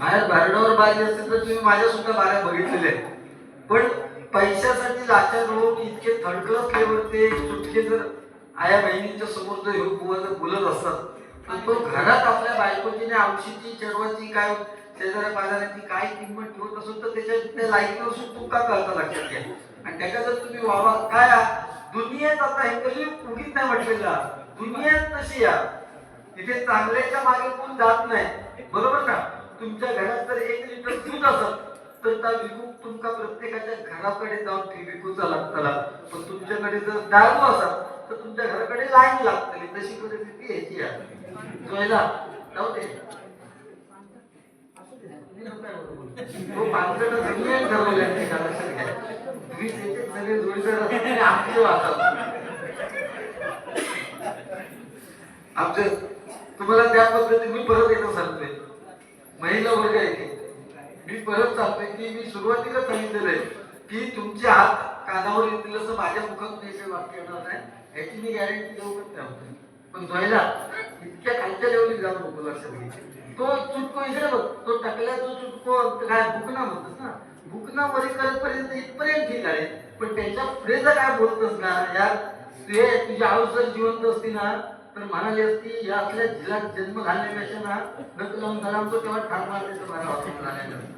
बाहेर बारडावर बाजी असते तर तुम्ही माझ्या सुद्धा बाऱ्या बघितलेल्या आहेत. पण पैशासाठी लाचार लोक इतके थडकत लेवलचे चुटके जर आया बहिणींच्या समोर जर ह्यो बुवा जर बोलत असतात तर तो घरात आपल्या बायकोची आणि आमशीची चरवाची काय शेजाऱ्या बाजाराची काय किंमत ठेवत असून तर त्याच्या त्या लायकीवर सुद्धा तुका कळता लक्षात घ्या. आणि त्याच्या जर तुम्ही वावा काय दुनियेत आता हे कधी उगीच नाही म्हटलेलं दुनियेत तशी या तिथे चांगल्याच्या मागे कोण जात नाही. बरोबर ना तुमच्या घरात जर एक लिटर दूध असत तर त्या विकू तुमका प्रत्येकाच्या घराकडे जाऊन ती विकूचा लागतला पण तुमच्याकडे जर दारू असत तर तुमच्या घराकडे लाईन लागतली तशी परिस्थिती याची आहे. जोयला जाऊ दे. तो पाचजण सगळे ठरवले सगळे जोडीदार वाचतात आमचं तुम्हाला त्या पद्धतीने मी परत एकदा सांगतोय. महिला वर्ग येते मी परत सांगतोय की मी सुरुवातीला सांगितलेलं आहे की तुमचे हात कानावर येतील असं माझ्या मुखात नाही वाक्य येणार नाही. याची मी गॅरंटी देऊ शकते पण जोयला इतक्या खालच्या लेवली जात नको लक्षात तो चुटको इकडे बघ तो टाकल्या तो चुटको काय भुकना म्हणतोस ना? भुकना वरी करतपर्यंत इथपर्यंत ठीक आहे. पण त्याच्या पुढे जर काय बोलतोस ना यार ते तुझी आयुष्य जर जिवंत असती ना तर म्हणाली असती या आपल्या जिल्ह्यात जन्म घालण्यापेक्षा ना नक लावून तेव्हा ठार मारण्याचं मला वाटत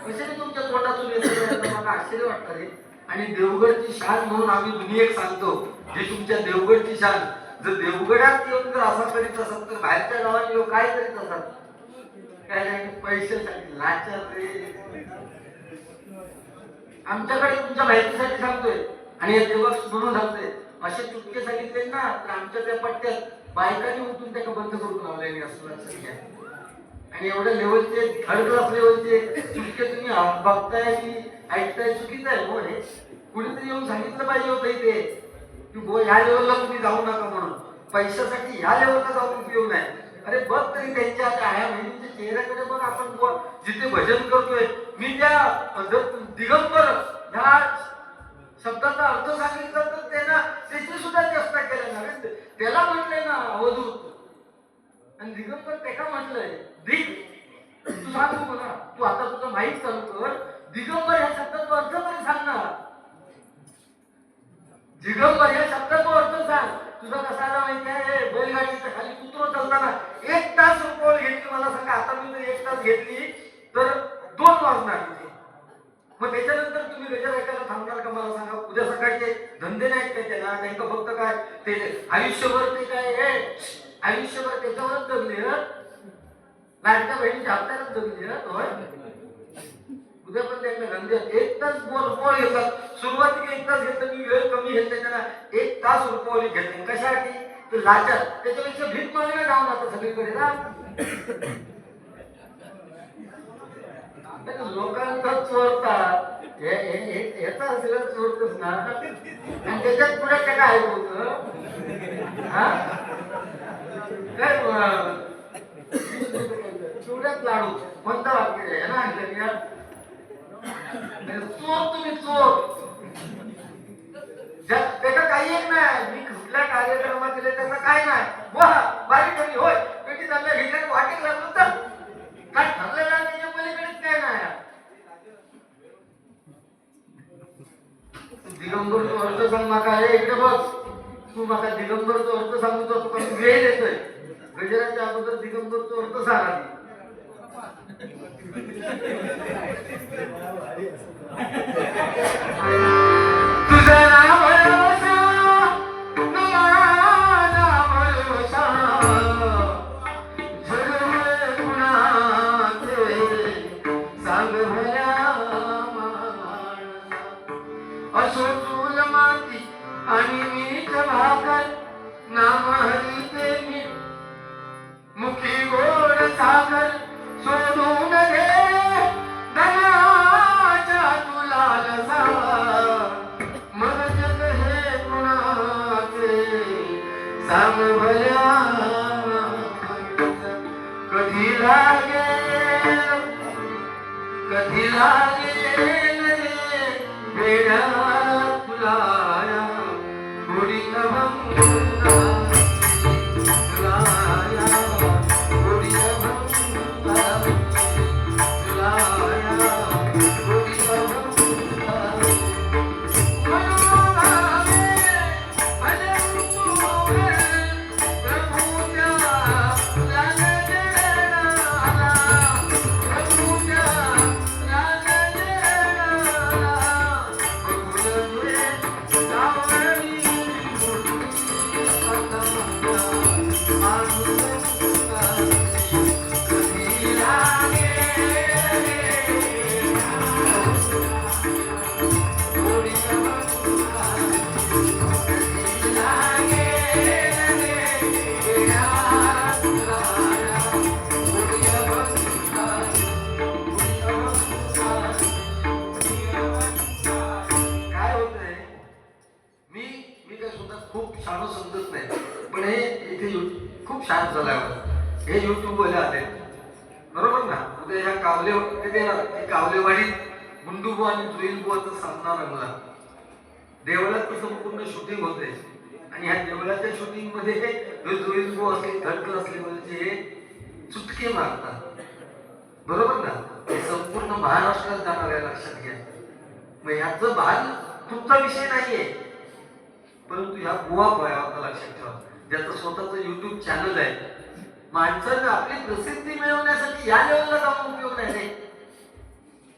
कशाने तुमच्या तोंडातून येतं? मला आश्चर्य वाटतं रे. आणि देवगडची शान म्हणून आम्ही दुनियेक सांगतो हे तुमच्या देवगडची शान. जर देवगडात येऊन जर असा करीत असत तर बाहेरच्या गावात येऊन काय करीत असत काय नाही पैशासाठी लाचार रे. आमच्याकडे तुमच्या माहितीसाठी सांगतोय. आणि हे देवक म्हणून सांगतोय. असे चुटके सांगितले ना तर आमच्या त्या पट्ट्यात बायकांनी उठून त्याला बंद करून लावले असं लक्षात घ्या. आणि एवढ्या लेवलचे थर्ड क्लास लेवलचे चुटके तुम्ही बघताय आणि ऐकताय चुकीचं आहे हो हे कुणीतरी येऊन सांगितलं पाहिजे होतं इथे. की बो ह्या लेवलला तुम्ही जाऊ नका म्हणून. पैशासाठी ह्या लेवलला जाऊन उपयोग नाही. अरे बघ तरी त्यांच्या आता आया बहिणींच्या चेहऱ्याकडे बघ आपण जिथे भजन करतोय मी त्या दिगंबर ह्या शब्दाचा अर्थ सांगितला तर त्यांना त्याची सुद्धा चेष्टा केल्या ना त्याला म्हटलंय ना अवधूत. आणि दिगंबर त्याला म्हटलंय दिग. तू सांगू मला. तू आता तुझं माहीत चालू कर. दिगंबर या शब्दाचा अर्थ तरी सांगणार दिगंबर या शब्दाचा अर्थ सांग. तुझा कसा आला माहिती आहे? बैलगाडीच्या खाली कुत्रो चालताना एक तास रुपये घेतली मला सांगा. आता मी जर एक तास घेतली तर दोन वाजणार. तिथे मग त्याच्यानंतर तुम्ही त्याच्या ऐकायला थांबणार का? मला सांगा उद्या सकाळचे धंदे नाहीत का त्यांना? त्यांना फक्त काय? ते आयुष्यभर ते काय हे? आयुष्यभर त्याच्यावरच जगले हं? लाडक्या बहिणीच्या हप्त्यालाच जगले होय? उद्या पण त्यांना धंदे एक तास बोल घेतात. सुरुवातीला एक तास घेतलं मी वेळ कमी घेतला त्यांना. एक तास रुपवली घेतली कशासाठी? ते लाचार. त्याच्यापेक्षा भीक मागायला जाऊन आता सगळीकडे ना लोकांचा चोरतात याचा सगळं चोरतच ना आणि त्याच्यात पुढे काय काय होतं काय चिवड्यात लाडू. कोणता वाक्य आहे? ना अंकल चोर तुम्ही चोर. त्याचं काही एक नाही. मी कुठल्या कार्यक्रमात दिले त्याचं काय नाही. वा बारीक होय. पेटी चांगल्या घेतल्यात वाटेल लागलो तर. काय ठरलेलं आहे त्याच्या पलीकडेच काय नाही. दिगंबर तो अर्थ सांग माका. हे इकडे बघ. तू माका दिगंबर अर्थ सांगू तो तुका वेळ येतोय गजराच्या अगोदर दिगंबर अर्थ सांग आधी सांगू समजत नाही. पण हे इथे खूप शांत झालं हे युट्यूबवाले आले. बरोबर ना? उद्या ह्या कावले तिथे कावलेवाडीत गुंडूबो आणि जुईलबुआचा सामना रंगला देवळाचं संपूर्ण शूटिंग होते. आणि ह्या देवळाच्या शूटिंगमध्ये जुईलबो असले धडकर असले म्हणजे हे चुटके मारतात. बरोबर ना? हे संपूर्ण महाराष्ट्रात जाणार आहे लक्षात घ्या. मग ह्याचं भान तुमचा विषय नाहीये. परंतु ह्या बुवा भयावता लक्षात ठेवा. ज्याचं स्वतःच युट्यूब चॅनल आहे माणसानं आपली प्रसिद्धी मिळवण्यासाठी या लेवलला जाऊन उपयोग नाही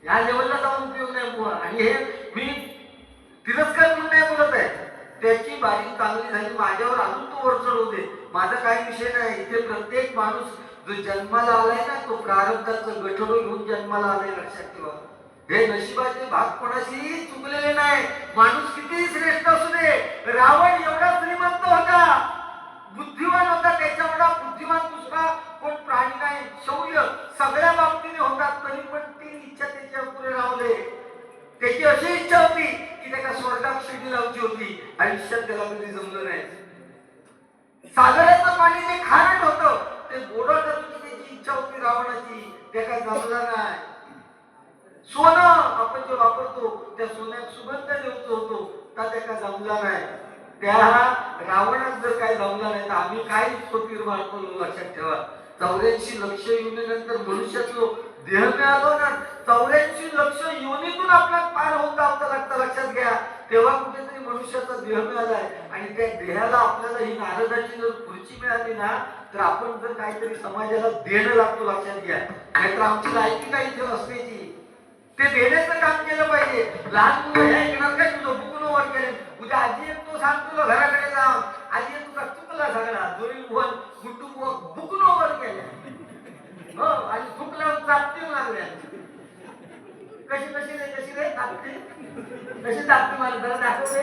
या लेवलला जाऊन उपयोग नाही बुवा. आणि हे मी तिरस्कार म्हणून नाही बोलत आहे. त्याची बारी चांगली झाली माझ्यावर अजून तो वरचढ होते माझा काही विषय नाही. इथे प्रत्येक माणूस जो जन्माला आलाय ना तो प्रारब्धाचं गठोडं घेऊन जन्माला आलाय लक्षात ठेवा. हे नशिबाचे भाग कोणाशीही चुकलेले नाही. माणूस कितीही श्रेष्ठ असू दे. रावण एवढा श्रीमंत होता. बुद्धिमान होता त्याच्या एवढा बुद्धिमान दुसरा कोण प्राणी नाही. शौर्य सगळ्या बाबतीने होता तरी पण तीन इच्छा त्याच्या पुढे राहले त्याची अशी इच्छा होती की त्याला स्वर्गात शिडी लावची होती. आयुष्यात त्याला कधी जमलं नाही. सागराचं पाणी जे खारट होतं ते गोड त्याची इच्छा होती रावणाची. त्याला जमलं नाही. सोनं. आपण जे वापरतो त्या सोन्यात सुगंध देऊन होतो तर त्याला जमला नाही? त्या रावणात जर काय जमला नाही तर आम्ही काय स्वतीर मारतो लक्षात ठेवा. चौऱ्याऐंशी लक्ष योनीनंतर मनुष्यातलो देह मिळालो ना चौऱ्याऐंशी लक्ष योनीतून आपल्याला पार होऊन जावं लागतं लक्षात घ्या. तेव्हा कुठेतरी मनुष्याचा देह मिळालाय आणि त्या देहाला आपल्याला ही नारदाची जर खुर्ची मिळाली ना तर आपण जर काहीतरी समाजाला देणं लागतो लक्षात घ्या. नाहीतर आमची लायकी काही इथे नसण्याची ते देण्याचं काम केलं पाहिजे. लहान मुलं हे ऐकणार काय तुझं बुकून वर केले. उद्या आजी एक तो सांग तुला घराकडे जाऊन आजी एक तुला चुकला सगळा. जोरी बुवन गुड्डू बुकून वर केले. हो आणि चुकल्यावर चापती लागल्या कशी कशी रे कशी रे? चापती कशी चापती मला जरा दाखव रे.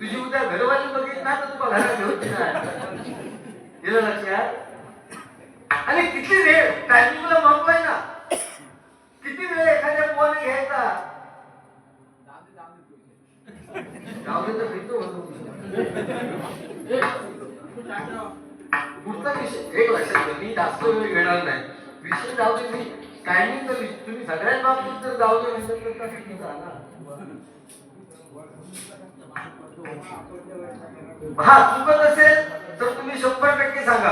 तुझी उद्या घरवाली बघित ना तर तुला घरात घेऊन नाही गेलं लक्षात? आणि किती रे? टायमिंगला महत्त्व आहे ना. किती वेळ एखाद्या पोवाने घ्यायचा हा चुकत असेल तर तुम्ही शंभर टक्के सांगा.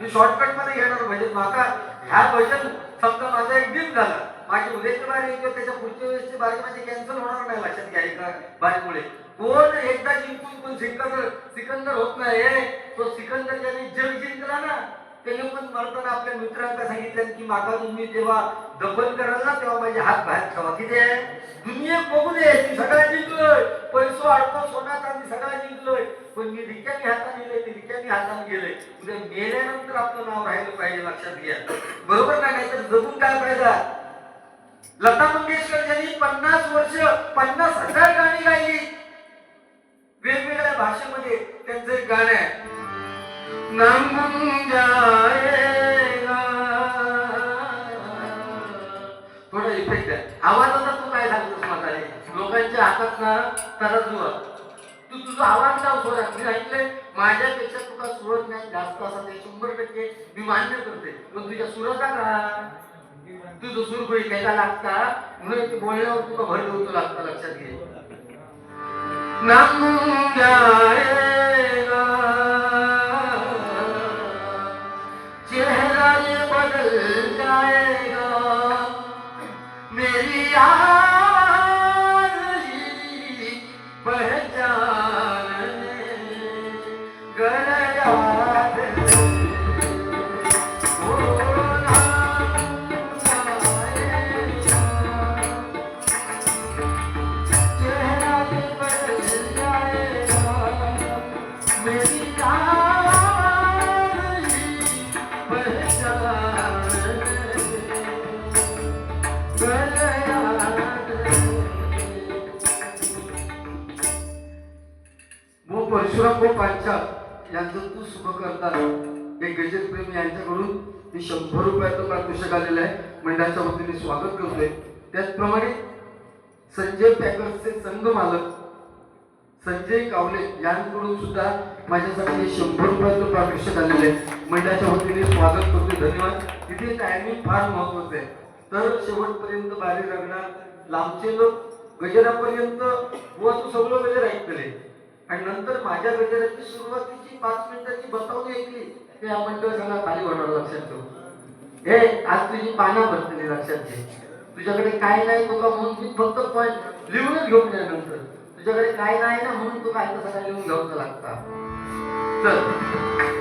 मी शॉर्टकट मध्ये घेणार भजन माका. ह्या भजन समजा माझा एक दिन झाला. माझी उद्याची बारी येतो त्याच्या पुढच्या वेळेसची बारी माझी कॅन्सल होणार नाही लक्षात घ्या एका बारीमुळे कोण एकदा जिंकून कोण सिकंदर सिकंदर होत नाही तो सिकंदर ज्याने जग जिंकला ना त्याने पण मरताना आपल्या मित्रांना सांगितलं की मागा तुम्ही तेव्हा दफन कराल ना तेव्हा माझे हात बाहेर ठेवा. किती आहे? दुनियेत बघू दे मी सगळा जिंकलोय. पैसो अडको सोना चांदी सगळा जिंकलोय. पण मी रिक्यानी हाताने गेले ते रिक्याने हाताने गेले उद्या मेल्यानंतर आपलं नाव राहिलं पाहिजे लक्षात घ्या. बरोबर ना नाही? तर जगून काय फायदा? लता मंगेशकर यांनी पन्नास वर्ष पन्नास हजार गाणी गायली. वेगवेगळ्या भाषेमध्ये त्यांचं एक गाणं आहे. जाएगा थोडा इफेक्ट आहे आवाजाचा तू काय सांगतोस म्हातारे? लोकांच्या हातात ना तराजू तू तुझा आवाज लाव थोडा. मी ऐकलंय माझ्यापेक्षा तुला सुरत नाही जास्त असा ते शंभर टक्के मी मान्य करते. पण तुझ्या सुराचा का तुझं सूर होईल त्याला लागता? म्हणून ते बोलण्यावर तुला भर देऊ ठेवतो लागता लक्षात घे. चेहरा ये बदल जाएगा मेरी आ पांचाळ यांचं तू सुख करतात. हे गजर प्रेम यांच्याकडून मी शंभर रुपयाचं पारितोषिक आलेलं आहे. मंडळाच्या वतीने स्वागत करतोय. त्याचप्रमाणे संजय पॅकर्सचे संघ मालक संजय कावले यांकडून सुद्धा माझ्यासाठी शंभर रुपयाचं पारितोषिक आलेलं आहे. मंडळाच्या वतीने स्वागत करतो धन्यवाद. तिथे टायमिंग फार महत्वाचं आहे. तर शेवटपर्यंत बाहेर लागणार लांबचे लोक गजरापर्यंत व तू सगळं गजर ऐकतले आणि नंतर माझ्या गजराची सुरुवातीची पाच मिनिटाची बतावणी ऐकली. ते या मंडळ सगळा खाली होणार लक्षात ठेव हे आज तुझी पाना भरतली लक्षात घे. तुझ्याकडे काय नाही तुका म्हणून मी फक्त पॉईंट लिहूनच घेऊन या नंतर. तुझ्याकडे काय नाही ना म्हणून तुका काय सगळं लिहून घ्यावं लागता. चल.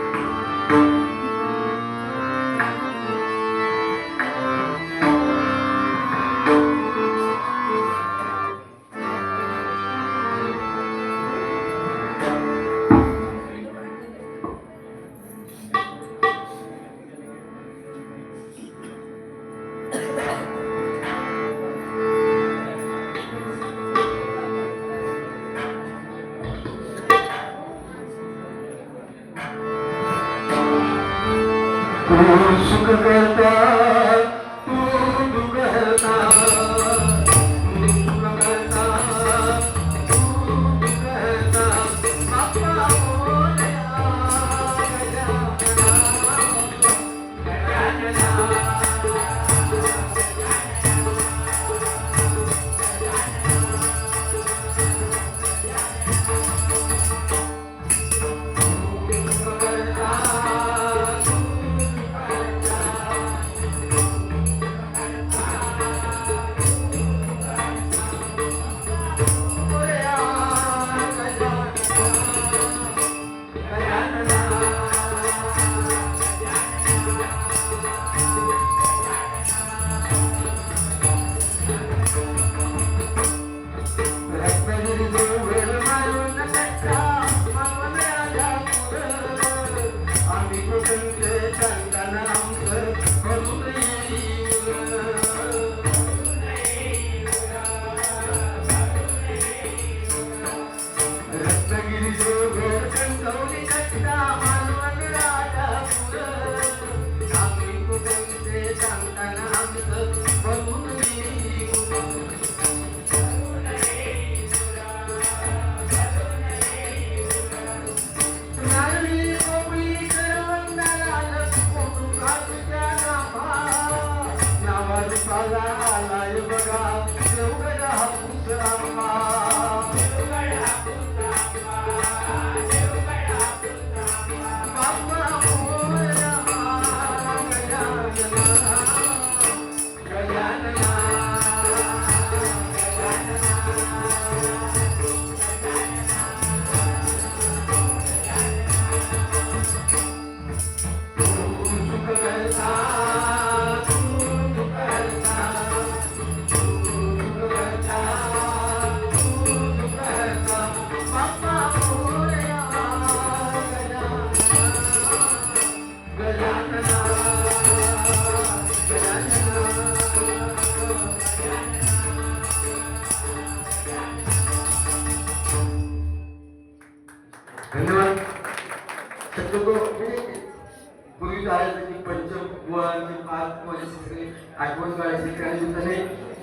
आणि काढायची त्या निमित्ताने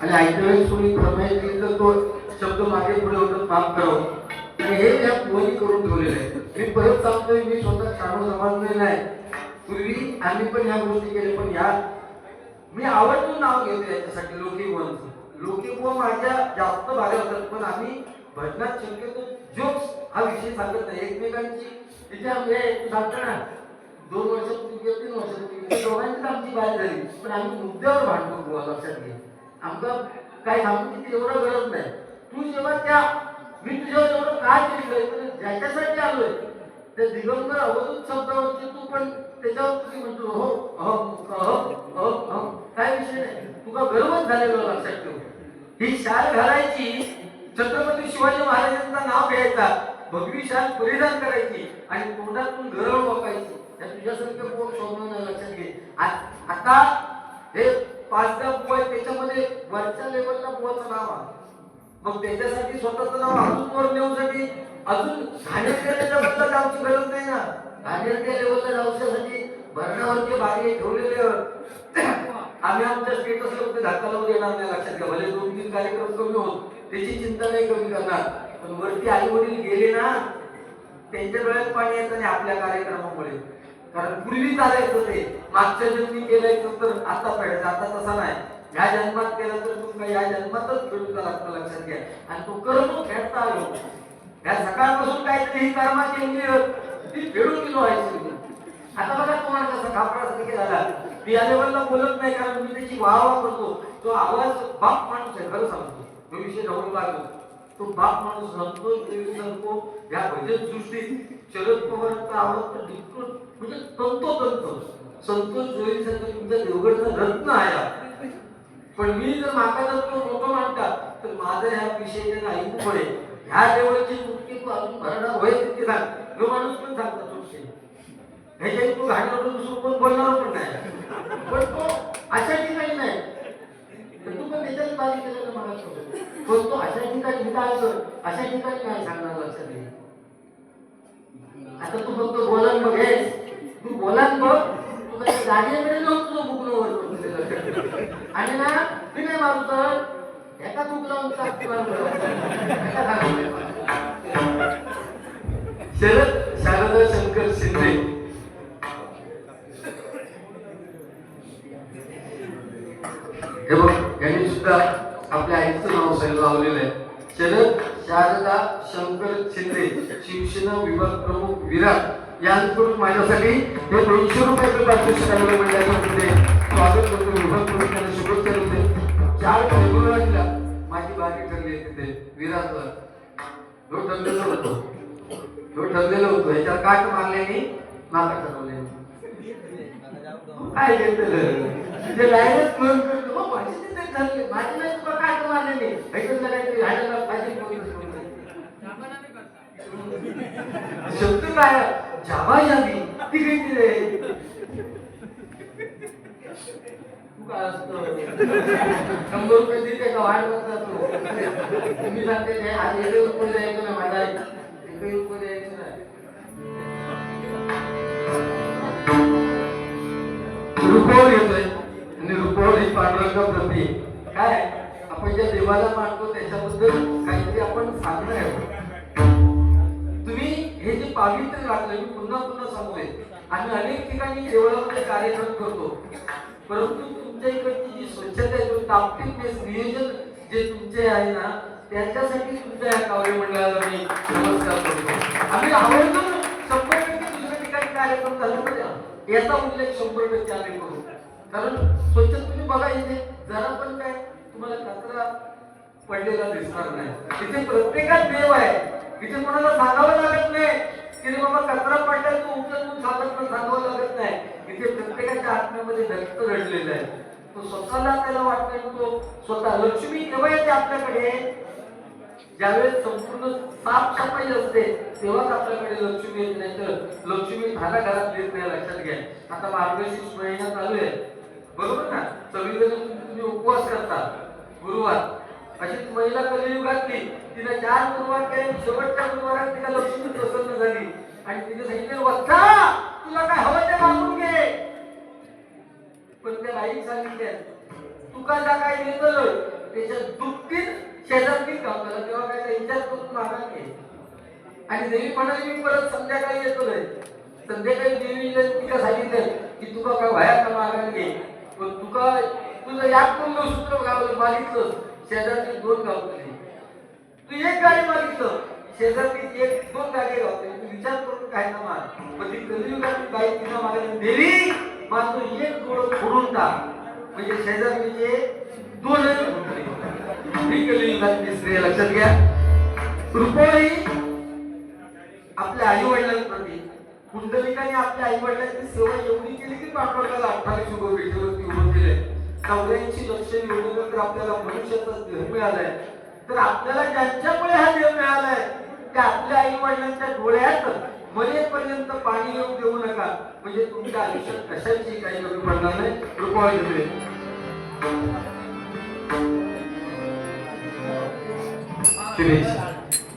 आणि सोयी तर तो शब्द मागे पुढे होतात काम करावं आणि हे त्या कोणी करून ठेवलेलं आहे मी परत सांगतोय मी स्वतः शाळा समाजलेला आहे पूर्वी आम्ही पण ह्या गोष्टी केल्या पण ह्या मी आवडून नाव घेतो याच्यासाठी लोकीवनचं लोकीवन माझ्या जास्त भाग्या होतात पण आम्ही भजनात शक्यतो जोक्स हा विषय सांगत नाही एकमेकांची तिथे आम्ही सांगतो ना दोन वर्षात तीन वर्षात बाहेर झाली पण आम्ही मुद्द्यावर भांडतो बुवा लक्षात घे आमचं काय सांगू एवढं गरज नाही. तू जेव्हा त्या मी तुझ्यावर एवढं काय केलं तर म्हणजे ज्याच्यासाठी आलोय त्या दिगंबर अवधूत शब्दावरती तू पण त्याच्यावर तुम्ही म्हणतो हो अहम काय विषय नाही. तुका गर्वच झालेलो लक्षात ठेव. ही शाल घालायची छत्रपती शिवाजी महाराजांचं नाव घ्यायचा भगवी शाल परिधान करायची आणि तोंडातून गरव वाकायची त्या तुझ्यासारखं कोण शोधणं लक्षात घे. आता हे पाच दहा बुवा त्याच्यामध्ये वरच्या लेवलला बुवाचं नाव आहे. मग त्याच्यासाठी स्वतःचं नाव अजून वर नेऊसाठी अजून घाणेरड्या लेवलला जाऊची गरज नाही ना. घाणेरड्या लेवलला जाऊच्यासाठी भरणावरती बागे ठेवलेले आम्ही आमच्या स्टेटसला कुठे धक्का लावून येणार नाही लक्षात घ्या. भले दोन तीन कार्यक्रम कमी होत त्याची चिंता नाही कमी करणार. पण वरती आई वडील गेले ना त्यांच्या डोळ्यात पाणी येतं नाही आपल्या कार्यक्रमामुळे. कारण पूर्वी चालायचं ते. मागच्या जन्मी केलायचं तर आता पाहिजे आता तसा नाही. ह्या जन्मात केलं तर तुमका या जन्मातच खेळूचा लागतं लक्षात घ्या. आणि तो कर्म खेळता आलो. ह्या सकाळपासून काहीतरी ही कर्मा केंद्रीय ती फेडून गेलो आहे आता बघा तुम्हाला कसं खापरासारखे झाला. मी या लेवलला बोलत नाही कारण मी त्याची वाह वाह करतो. तो आवाज बाप माणूस आहे खरं सांगतो. तो विषय ढवळू लागलो तो बाप माणूस संतोष देवी सांगतो या भजन सृष्टीत शरद पवारांचा आवाज तर बिलकुल म्हणजे तंतोतंत. संतोष जोई सारखं देवगडचा रत्न आहे पण मी जर माका जर तो लोक मानतात तर माझं ह्या विषयाने ऐकू पडे ह्या देवळाची मुक्ती तू अजून भरणार होय तितके सांग जो माणूस पण सांगता तुमचे. ह्याच्या तू घाणवतो दुसरं कोण बोलणार पण नाही. पण तो अशा ठिकाणी नाही. तू पण त्याच्यात बाजी केलेलं मला पण तो अशा ठिकाणी मी अशा ठिकाणी काय सांगणार लक्षात येईल? आता तू फक्त बोलान बघ हे. तू बोलान बघ. तू जागेकडे जाऊन तुझं बुकलं वर आणि ना मी नाही मारू तर एका चूक लावून शरद शारदा शंकर शिंदे. हे बघ यांनी सुद्धा आपल्या आईचं नाव सगळं लावलेलं आहे. शरद शारदा शंकर शिंदे शिवसेना विभाग प्रमुख विराट यांकडून माझ्यासाठी हे दोनशे रुपये पारितोषिक मंडळाच्या स्वागत करतो विभाग प्रमुखांना शुभेच्छा देते. चार फेब्रुवारीला माझी बारी ठरली आहे तिथे विराटला तो ठरलेलं होतं. तो ठरलेलं होतं. ह्याच्यावर काट मारल्याने माका ठरवले काय घेतलं? ते डायरेक्ट म्हणून करतो, हो, माझी तिथे ठरले माझी नाही तुला काट मारल्याने ह्याच्यातलं काहीतरी ह्याच्यातलं पाहिजे शब्द काय जावा ती काही तू काय शंभर रुपये वाढ तुम्ही सांगते ते आज द्यायचं नाही माझा द्यायचं येतोय आणि रुपवल ही पांडुरंगा प्रती काय? आपण ज्या देवाला मानतो त्याच्याबद्दल काहीतरी आपण सांगणार आहे पावित्र्य राखलं मी पुन्हा पुन्हा सांगतोय. आम्ही अनेक ठिकाणी देवळामध्ये कार्यक्रम करतो परंतु तुमच्या इकडची जी स्वच्छता आहे तो नियोजन जे तुमचे आहे ना त्याच्यासाठी तुमच्या या काव्य मंडळाला मी नमस्कार करतो. आम्ही आवर्जून शंभर टक्के दुसऱ्या ठिकाणी कार्यक्रम झाला याचा उल्लेख शंभर टक्के आम्ही करू. कारण स्वच्छ तुम्ही बघा इथे जरा पण काय तुम्हाला कचरा पडलेला दिसणार नाही. इथे प्रत्येकात देव आहे. इथे कोणाला सांगावं लागत नाही. की बाबा कचरा पडला तो उचलून साधत सांगावं लागत नाही. इथे प्रत्येकाच्या आत्म्यामध्ये व्यक्त घडलेलं आहे. तो स्वतःला त्याला वाटतंय तो स्वतः लक्ष्मी केव्हा येते आपल्याकडे? ज्यावेळेस संपूर्ण साफसफाई असते तेव्हाच आपल्याकडे लक्ष्मी येत. नाही तर लक्ष्मी धारा घरात येत नाही लक्षात घ्या. आता मार्गशीर्ष महिना चालू आहे. बरोबर ना? सगळीजण तुम्ही उपवास करता. गुरुवार. अशी महिला कलियुगातली तिने चार गुरुवार केले शेवटच्या गुरुवारात तिला लक्ष्मी प्रसन्न झाली. आणि तिने सांगितले वत्सा तुला काय हवं ते मागून घे. पण त्या बाईने सांगितले तुका जा काय देतलं त्याच्या दुप्पटीत काम झालं तेव्हा काय त्यांच्याच करून मागा घे. आणि देवी म्हणाली मी परत संध्याकाळी येतो रे संध्याकाळी देवीने तिला सांगितलं की तुका काय व्हाया का मागा घे. पण तुका तुझं यात कोण सूत्र मागितलं शेजारची दोन गावतले तू एक गाडी मागितलं शेजारती एक दोन गाडी गावतले तू विचार करून काय ना मार. पण ती कलियुगात बाई तिला मागायला नेली मात्र एक डोळं फोडून टाक. म्हणजे शेजारीचे दोनच फुटले ही कलियुगातली स्त्री लक्षात घ्या. रुपये आपल्या आई वडिलांप्रती कुंडलिकाने आपल्या आई वडिलांची सेवा एवढी केली की पाठवण्याला अठ्ठावीस रुपये वेठेवरती उभं केले. चौऱ्याऐंशी लक्ष निवडल्यानंतर आपल्याला मनुष्याचा देह मिळालाय तर आपल्याला ज्यांच्यामुळे हा देह मिळालाय त्या आपल्या आई वडिलांच्या डोळ्यात मरेपर्यंत पाणी येऊ देऊ नका. म्हणजे तुमच्या आयुष्यात कशाची काही कमी पडणार नाही? रुपये घेतले फिनिश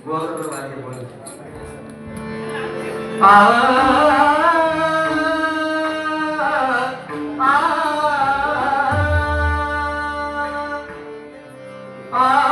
गोवा बाकी